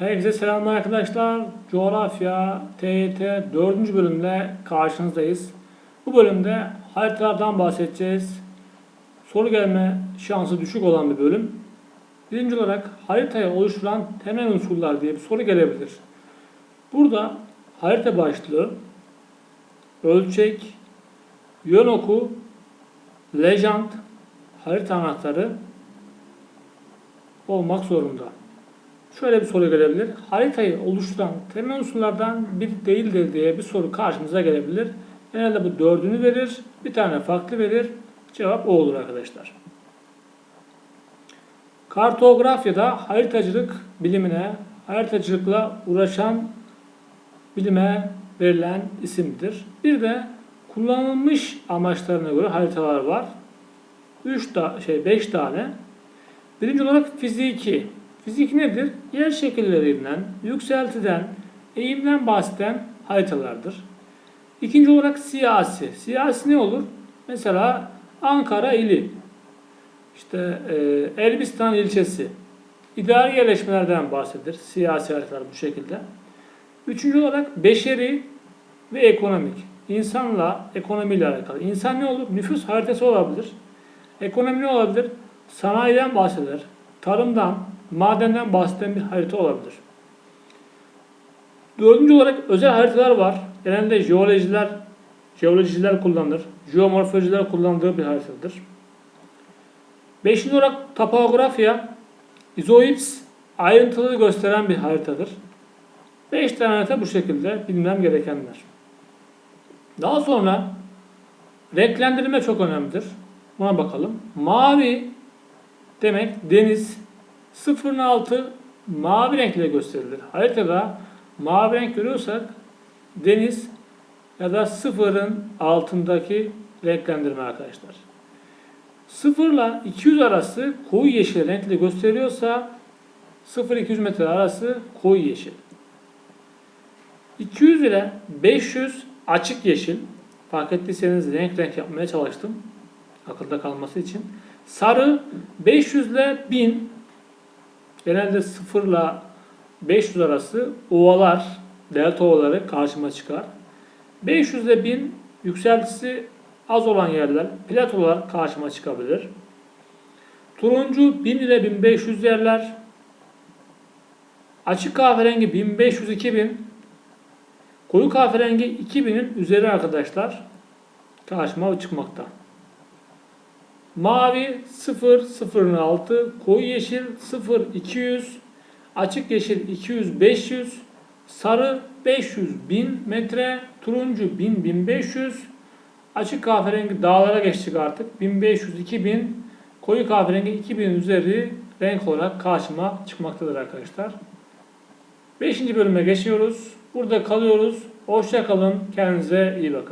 Herkese selamlar arkadaşlar. Coğrafya TYT 4. bölümle karşınızdayız. Bu bölümde haritalardan bahsedeceğiz. Soru gelme şansı düşük olan bir bölüm. Birinci olarak haritayı oluşturan temel unsurlar diye bir soru gelebilir. Burada harita başlığı, ölçek, yön oku, lejant, harita anahtarı olmak zorunda. Şöyle bir soru gelebilir. Haritayı oluşturan temel unsurlardan biri değildir diye bir soru karşımıza gelebilir. Genelde bu dördünü verir. Bir tane farklı verir. Cevap o olur arkadaşlar. Kartografyada haritacılık bilimine, haritacılıkla uğraşan bilime verilen isimdir. Bir de kullanılmış amaçlarına göre haritalar var. 3 ta şey 5 tane. Birinci olarak fiziki. Fizik nedir? Yer şekillerinden, yükseltiden, eğimden bahseden haritalardır. İkinci olarak siyasi. Siyasi ne olur? Mesela Ankara ili, işte e, Elbistan ilçesi, idari yerleşmelerden bahsedilir. Siyasi haritalar bu şekilde. Üçüncü olarak beşeri ve ekonomik. İnsanla, ekonomiyle alakalı. İnsan ne olur? Nüfus haritası olabilir. Ekonomi ne olabilir? Sanayiden bahseder. Tarımdan, madenden bahseden bir harita olabilir. Dördüncü olarak özel haritalar var. Genelde jeolojiler, jeolojiciler kullanır. Jeomorfolojiler kullandığı bir haritadır. Beşinci olarak topografya, izoips ayrıntılı gösteren bir haritadır. Beş tane harita bu şekilde bilmem gerekenler. Daha sonra renklendirme çok önemlidir. Buna bakalım. Mavi demek deniz 0'ın altı mavi renkle gösterilir. Haritada mavi renk görüyorsak deniz ya da sıfırın altındaki renklendirme arkadaşlar. 0 ile 200 arası koyu yeşil renkle gösteriyorsa 0-200 metre arası koyu yeşil. 200 ile 500 açık yeşil. Fark ettiyseniz renk renk yapmaya çalıştım. Akılda kalması için. Sarı 500 ile 1000 genelde 0 ile 500 arası ovalar, delta ovaları karşıma çıkar. 500 ile 1000 yükseltisi az olan yerler, platolar karşıma çıkabilir. Turuncu 1000 ile 1500 yerler. Açık kahverengi 1500-2000. Koyu kahverengi 2000'in üzeri arkadaşlar karşıma çıkmakta. Mavi 0 0'ın altı, koyu yeşil 0 200, açık yeşil 200 500, sarı 500 1000 metre, turuncu 1000 1500, açık kahverengi dağlara geçtik artık 1500 2000, koyu kahverengi 2000 üzeri renk olarak karşıma çıkmaktadır arkadaşlar. 5. bölüme geçiyoruz. Burada kalıyoruz. Hoşça kalın. Kendinize iyi bakın.